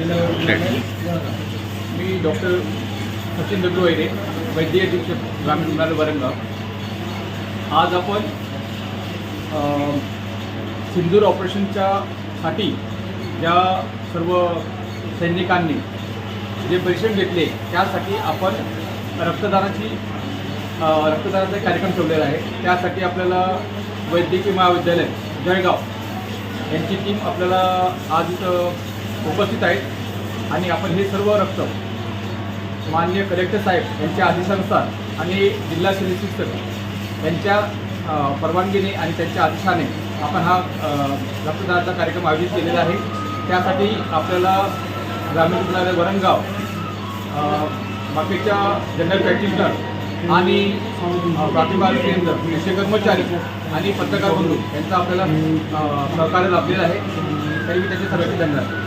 मी doctor Sachin Dagdu Vaire वैद्यकीय शिक्षक ग्रामीण रुग्णालय वरंगाव आज आपण सिंदूर ऑपरेशनच्या साठी ज्या सर्व सैनिकांनी जे परिश्रम घेतले त्यासाठी आपण रक्तदानाची रक्तदानाचा कार्यक्रम ठेवलेला आहे. त्यासाठी आपल्याला वैद्यकीय महाविद्यालय जळगाव यांची टीम आपल्याला आज इथं उपस्थित आहेत. आणि आपण हे सर्व रक्त माननीय कलेक्टर साहेब यांच्या आदेशानुसार आणि जिल्हा शिक्षक यांच्या परवानगीने आणि त्यांच्या आदेशाने आपण हा रक्तदानाचा कार्यक्रम आयोजित केलेला आहे. त्यासाठी आपल्याला ग्रामीण रुग्णालय वरणगाव बाकीच्या जनरल प्रॅक्टिशनर आणि अ, केंद्र विषय कर्मचारी आणि पत्रकार बंधू यांचा आपल्याला सहकार्य लाभलेला आहे. तरी मी त्याचे सर्वांचे धन्यवाद